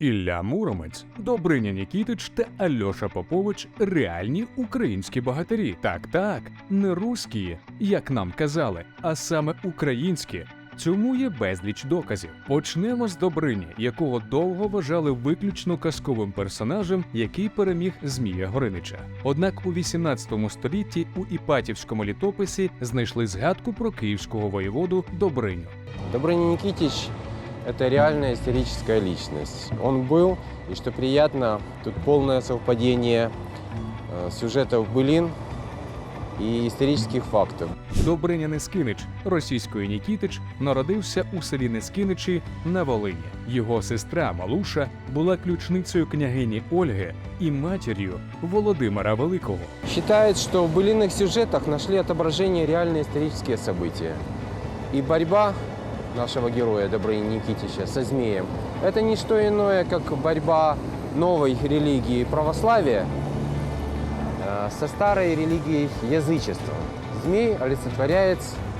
Ілля Муромець, Добриня Нікітич та Альоша Попович реальні українські богатирі. Так, так, не русські, як нам казали, а саме українські. Цьому є безліч доказів. Почнемо з Добрині, якого довго вважали виключно казковим персонажем, який переміг Змія Горинича. Однак у 18 столітті у Іпатівському літописі знайшли згадку про київського воєводу Добриню. Добрыня Никитич – это реальная историческая личность. Он был, и что приятно, тут полное совпадение э, сюжетов былин и исторических фактов. Добриня Нескинич, російською Нікітич, народився у селі Нескиничі на Волині. Його сестра Малуша була ключницею княгині Ольги і матір'ю Володимира Великого. Считает, что в былинных сюжетах нашли отображение реальные исторические события. И борьба нашего героя Добрыни Никитича со змеем – это не что иное, как борьба новой религии православия э, со старой религией язычества. Змей олицетворяет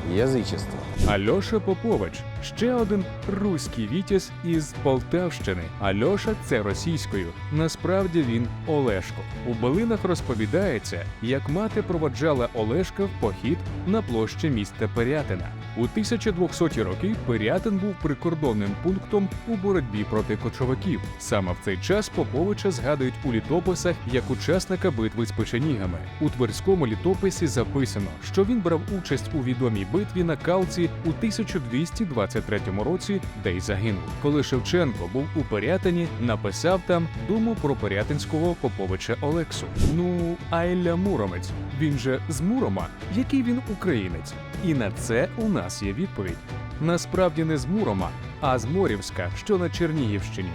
язычество. Альоша Попович ще один руський вітязь із Полтавщини. Альоша це російською. Насправді він Олешко. У Белинах розповідається, як мати проводжала Олешка в похід на площі міста Пирятина. У 1200 роки Пирятин був прикордонним пунктом у боротьбі проти кочовиків. Саме в цей час Поповича згадують у літописах як учасника битви з печенігами. У тверському літописі записано, що він брав участь у відомій битві на Калці у 1223 році, де й загинув. Коли Шевченко був у Пирятині, написав там думу про Пирятинського Поповича Олексу. Ну, а Ілля Муромець, він же з Мурома, який він українець. І на це у нас є відповідь. Насправді не з Мурома, а з Морівська, що на Чернігівщині.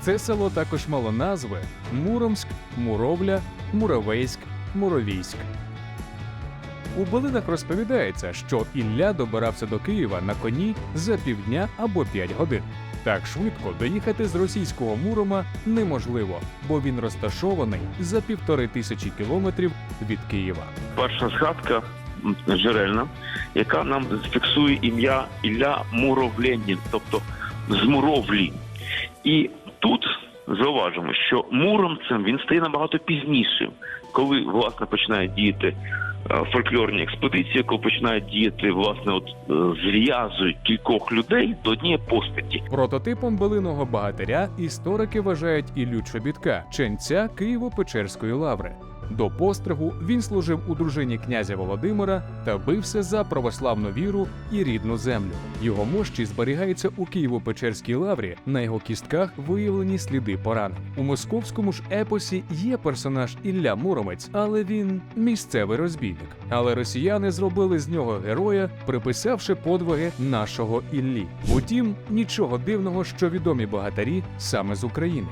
Це село також мало назви Муромськ, Муровля, Муровейськ, Муровійськ. У Белинах розповідається, що Ілля добирався до Києва на коні за півдня або п'ять годин. Так швидко доїхати з російського Мурома неможливо, бо він розташований за півтори тисячі кілометрів від Києва. перша згадка джерельна, яка нам фіксує ім'я Ілля Муровленін, тобто з Муровлі. І тут зауважимо, що муромцем він стає набагато пізніше, коли власне починають діяти е, фольклорні експедиції, коли починають діяти власне, от е, зв'язують кількох людей до однієї постаті. Прототипом белиного багатиря історики вважають Іллю Чобітка, ченця Києво-Печерської лаври. До постригу він служив у дружині князя Володимира та бився за православну віру і рідну землю. Його мощі зберігаються у Києво-Печерській лаврі. На його кістках виявлені сліди поранень. У московському ж епосі є персонаж Ілля Муромець, але він місцевий розбійник. Але росіяни зробили з нього героя, приписавши подвиги нашого Іллі. Утім, нічого дивного, що відомі богатарі саме з України.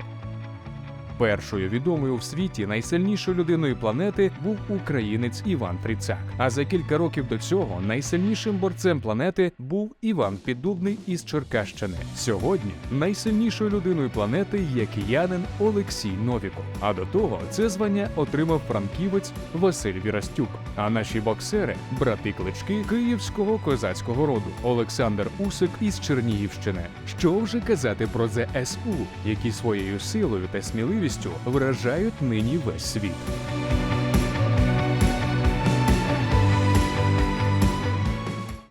Першою відомою в світі найсильнішою людиною планети був українець Іван Фріцак. А за кілька років до цього найсильнішим борцем планети був Іван Піддубний із Черкащини. Сьогодні найсильнішою людиною планети є киянин Олексій Новіков. А до того це звання отримав франківець Василь Вірастюк. А наші боксери брати клички київського козацького роду Олександр Усик із Чернігівщини. Що вже казати про ЗСУ, які своєю силою та сміливістю вражають нині весь світ.